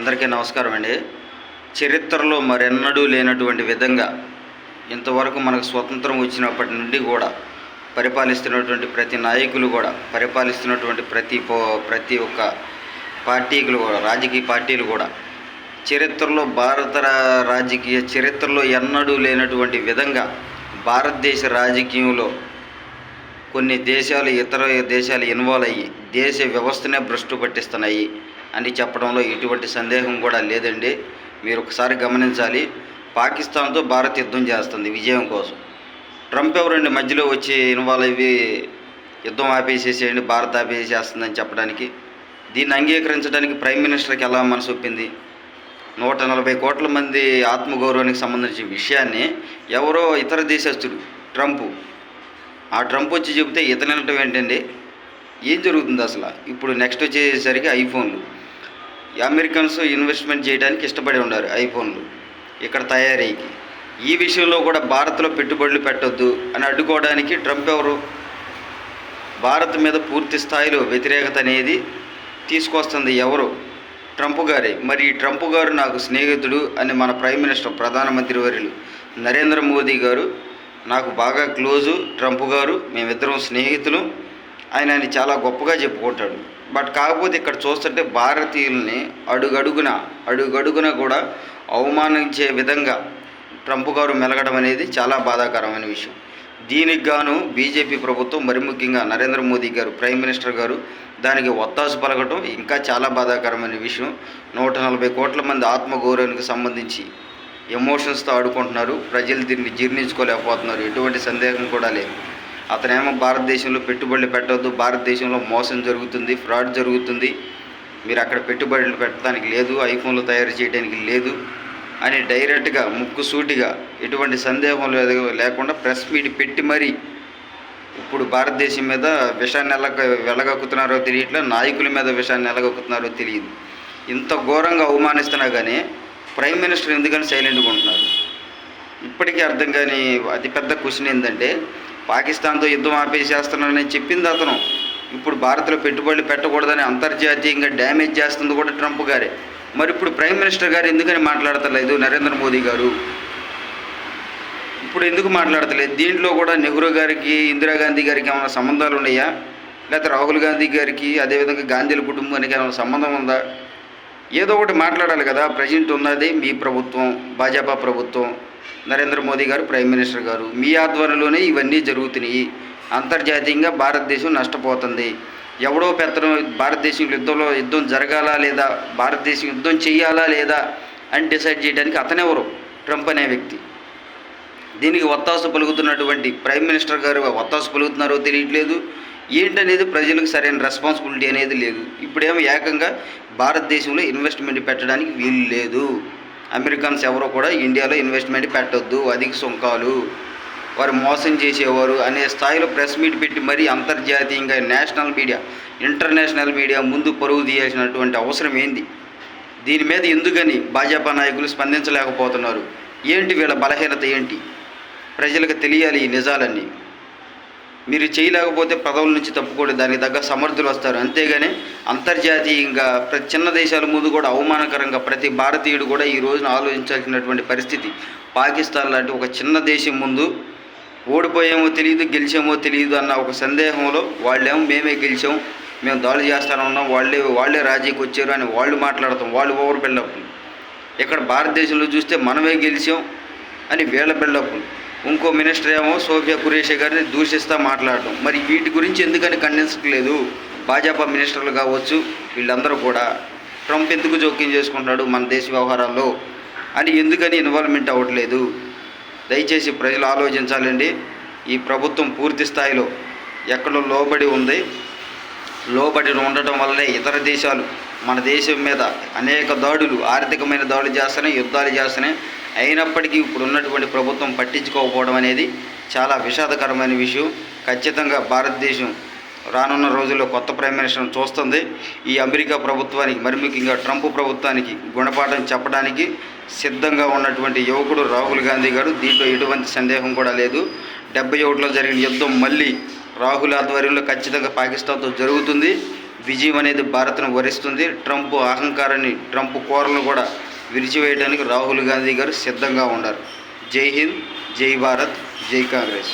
అందరికీ నమస్కారం అండి. చరిత్రలో మరెన్నడూ లేనటువంటి విధంగా ఇంతవరకు మనకు స్వతంత్రం వచ్చినప్పటి నుండి కూడా పరిపాలిస్తున్నటువంటి ప్రతి నాయకులు కూడా పరిపాలిస్తున్నటువంటి ప్రతి పో- ప్రతి ఒక్క పార్టీలు కూడా రాజకీయ పార్టీలు కూడా చరిత్రలో భారత రాజకీయ చరిత్రలో ఎన్నడూ లేనటువంటి విధంగా భారతదేశ రాజకీయంలో కొన్ని దేశాలు ఇతర దేశాలు ఇన్వాల్వ్ అయ్యి దేశ వ్యవస్థనే భ్రష్టు పట్టిస్తున్నాయి అని చెప్పడంలో ఎటువంటి సందేహం కూడా లేదండి. మీరు ఒకసారి గమనించాలి. పాకిస్తాన్తో భారత్ యుద్ధం చేస్తుంది విజయం కోసం. ట్రంప్ ఎవరండి? మధ్యలో వచ్చి ఇన్వాల్వ్ అయ్యి యుద్ధం ఆపేసేసేయండి భారత్ ఆపేసేస్తుందని చెప్పడానికి. దీన్ని అంగీకరించడానికి ప్రైమ్ మినిస్టర్కి ఎలా మనసు ఒప్పింది? నూట నలభై కోట్ల మంది ఆత్మగౌరవానికి సంబంధించిన విషయాన్ని ఎవరో ఇతర దేశస్తుడు ట్రంప్ ఆ ట్రంప్ వచ్చి చెబితే ఇతనటం ఏంటండి? ఏం జరుగుతుంది అసలు? ఇప్పుడు నెక్స్ట్ వచ్చేసరికి ఐఫోన్లు. అమెరికన్స్ ఇన్వెస్ట్మెంట్ చేయడానికి ఇష్టపడి ఉన్నారు ఐఫోన్లు. ఇక్కడ తయారీకి. ఈ విషయంలో కూడా భారత్లో పెట్టుబడులు పెట్టొద్దు అని అడ్డుకోవడానికి ట్రంప్ ఎవరు? భారత్ మీద పూర్తి స్థాయిలో వ్యతిరేకత అనేది తీసుకొస్తుంది ఎవరు? ట్రంప్ గారే. మరి ఈ ట్రంప్ గారు నాకు స్నేహితుడు అని మన ప్రైమ్ మినిస్టర్ ప్రధానమంత్రి వర్యులు నరేంద్ర మోదీ గారు నాకు బాగా క్లోజు ట్రంప్ గారు మేమిద్దరం స్నేహితులు. ఆయన ఆయన చాలా గొప్పగా చెప్పుకుంటాడు. బట్ కాకపోతే ఇక్కడ చూస్తుంటే భారతీయుల్ని అడుగడుగున అడుగడుగున కూడా అవమానించే విధంగా ట్రంప్ గారు మెలగడం అనేది చాలా బాధాకరమైన విషయం. దీనికి గాను బీజేపీ ప్రభుత్వం మరి ముఖ్యంగా నరేంద్ర మోదీ గారు ప్రైమ్ మినిస్టర్ గారు దానికి ఒత్తాసు పలకటం ఇంకా చాలా బాధాకరమైన విషయం. నూట నలభై కోట్ల మంది ఆత్మగౌరవానికి సంబంధించి ఎమోషన్స్తో ఆడుకుంటున్నారు. ప్రజలు దీన్ని జీర్ణించుకోలేకపోతున్నారు. ఎటువంటి సందేహం కూడా లేదు. అతనేమో భారతదేశంలో పెట్టుబడులు పెట్టవద్దు భారతదేశంలో మోసం జరుగుతుంది. ఫ్రాడ్ జరుగుతుంది. మీరు అక్కడ పెట్టుబడులు పెట్టడానికి లేదు. ఐఫోన్లు తయారు చేయడానికి లేదు అని డైరెక్ట్గా ముక్కు సూటిగా ఎటువంటి సందేహం లేకుండా ప్రెస్ మీట్ పెట్టి మరీ ఇప్పుడు భారతదేశం మీద విషాన్ని ఎలా వెళ్ళగక్కుతున్నారో తెలియట్లే. నాయకుల మీద విషాన్ని ఎలగక్కుతున్నారో తెలియదు. ఇంత ఘోరంగా అవమానిస్తున్నా కానీ ప్రైమ్ మినిస్టర్ ఎందుకని సైలెంట్గా ఉంటున్నారు? ఇప్పటికీ అర్థం కాని అతిపెద్ద క్వశ్చన్ ఏంటంటే పాకిస్తాన్తో యుద్ధం ఆపేసేస్తున్నానని చెప్పింది అతను. ఇప్పుడు భారత్లో పెట్టుబడులు పెట్టకూడదని అంతర్జాతీయంగా డ్యామేజ్ చేస్తుంది కూడా ట్రంప్ గారే. మరి ఇప్పుడు ప్రైమ్ మినిస్టర్ గారు ఎందుకని మాట్లాడతలేదు నరేంద్ర మోదీ గారు? ఇప్పుడు ఎందుకు మాట్లాడతలేదు? దీంట్లో కూడా నెహ్రూ గారికి ఇందిరాగాంధీ గారికి ఏమైనా సంబంధాలు ఉన్నాయా? లేకపోతే రాహుల్ గాంధీ గారికి అదేవిధంగా గాంధీల కుటుంబానికి ఏమైనా సంబంధం ఉందా? ఏదో ఒకటి మాట్లాడాలి కదా ప్రజెంట్ ఉన్నది మీ ప్రభుత్వం భాజపా ప్రభుత్వం నరేంద్ర మోదీ గారు ప్రైమ్ మినిస్టర్ గారు. మీ ఆధ్వర్యంలోనే ఇవన్నీ జరుగుతున్నాయి. అంతర్జాతీయంగా భారతదేశం నష్టపోతుంది. ఎవడో పెత్తడం భారతదేశం యుద్ధంలో యుద్ధం జరగాలా లేదా భారతదేశం యుద్ధం చేయాలా లేదా అని డిసైడ్ చేయడానికి అతనెవరు ట్రంప్ అనే వ్యక్తి. దీనికి ఒత్తాసు పలుకుతున్నటువంటి ప్రైమ్ మినిస్టర్ గారు ఒత్తాసు పలుకుతున్నారో తెలియట్లేదు. ఏంటనేది ప్రజలకు సరైన రెస్పాన్సిబిలిటీ అనేది లేదు. ఇప్పుడేమో ఏకంగా భారతదేశంలో ఇన్వెస్ట్మెంట్ పెట్టడానికి వీలు లేదు. అమెరికన్స్ ఎవరో కూడా ఇండియాలో ఇన్వెస్ట్మెంట్ పెట్టొద్దు అధిక సుంకాలు. వారు మోసం చేసేవారు అనే స్థాయిలో ప్రెస్ మీట్ పెట్టి మరీ అంతర్జాతీయంగా నేషనల్ మీడియా ఇంటర్నేషనల్ మీడియా ముందు పరుగు తీయాల్సినటువంటి అవసరం ఏంది? దీని మీద ఎందుకని భాజపా నాయకులు స్పందించలేకపోతున్నారు? ఏంటి వీళ్ళ బలహీనత ఏంటి? ప్రజలకు తెలియాలి ఈ నిజాలన్నీ. మీరు చేయలేకపోతే పదవుల నుంచి తప్పుకోండి దానికి తగ్గ సమర్థులు వస్తారు. అంతేగాని అంతర్జాతీయంగా ప్రతి చిన్న దేశాల ముందు కూడా అవమానకరంగా ప్రతి భారతీయుడు కూడా ఈ రోజున ఆలోచించాల్సినటువంటి పరిస్థితి. పాకిస్తాన్ లాంటి ఒక చిన్న దేశం ముందు ఓడిపోయామో తెలియదు గెలిచామో తెలియదు అన్న ఒక సందేహంలో వాళ్ళేమో మేమే గెలిచాం మేము దాడులు చేస్తానే ఉన్నాం వాళ్ళే వాళ్ళే రాజీకి వచ్చారు అని వాళ్ళు మాట్లాడతాం వాళ్ళు ఓవర్ బిల్డప్లు. ఇక్కడ భారతదేశంలో చూస్తే మనమే గెలిచాం అని వీళ్ళ బిల్డప్లు. ఇంకో మినిస్టర్ ఏమో సోఫియా కురేషి గారిని దూషిస్తా మాట్లాడటం. మరి వీటి గురించి ఎందుకని ఖండించట్లేదు భాజపా మినిస్టర్లు కావచ్చు వీళ్ళందరూ కూడా. ట్రంప్ ఎందుకు జోక్యం చేసుకుంటాడు మన దేశ వ్యవహారాల్లో? అని ఎందుకని ఇన్వాల్వ్మెంట్ అవ్వట్లేదు? దయచేసి ప్రజలు ఆలోచించాలండి. ఈ ప్రభుత్వం పూర్తి స్థాయిలో ఎక్కడో లోబడి ఉంది. లోబడి ఉండటం వల్లనే ఇతర దేశాలు మన దేశం మీద అనేక దాడులు ఆర్థికమైన దాడులు చేస్తున్నాయి యుద్ధాలు చేస్తున్నాయి. అయినప్పటికీ ఇప్పుడు ఉన్నటువంటి ప్రభుత్వం పట్టించుకోకపోవడం అనేది చాలా విషాదకరమైన విషయం. ఖచ్చితంగా భారతదేశం రానున్న రోజుల్లో కొత్త ప్రైమ్ మినిస్టర్ను చూస్తుంది. ఈ అమెరికా ప్రభుత్వానికి మరి ముఖ్యంగా ట్రంప్ ప్రభుత్వానికి గుణపాఠం చెప్పడానికి సిద్ధంగా ఉన్నటువంటి యువకుడు రాహుల్ గాంధీ గారు దీంట్లో ఎటువంటి సందేహం కూడా లేదు. డెబ్బై ఒకటిలో జరిగిన యుద్ధం మళ్ళీ రాహుల్ ఆధ్వర్యంలో ఖచ్చితంగా పాకిస్తాన్తో జరుగుతుంది. విజయం అనేది భారత్ను వరిస్తుంది. ట్రంప్ అహంకారాన్ని ట్రంప్ కోరలను కూడా విరిచివేయడానికి రాహుల్ గాంధీ గారు సిద్ధంగా ఉన్నారు. జై హింద్ జై భారత్ జై కాంగ్రెస్.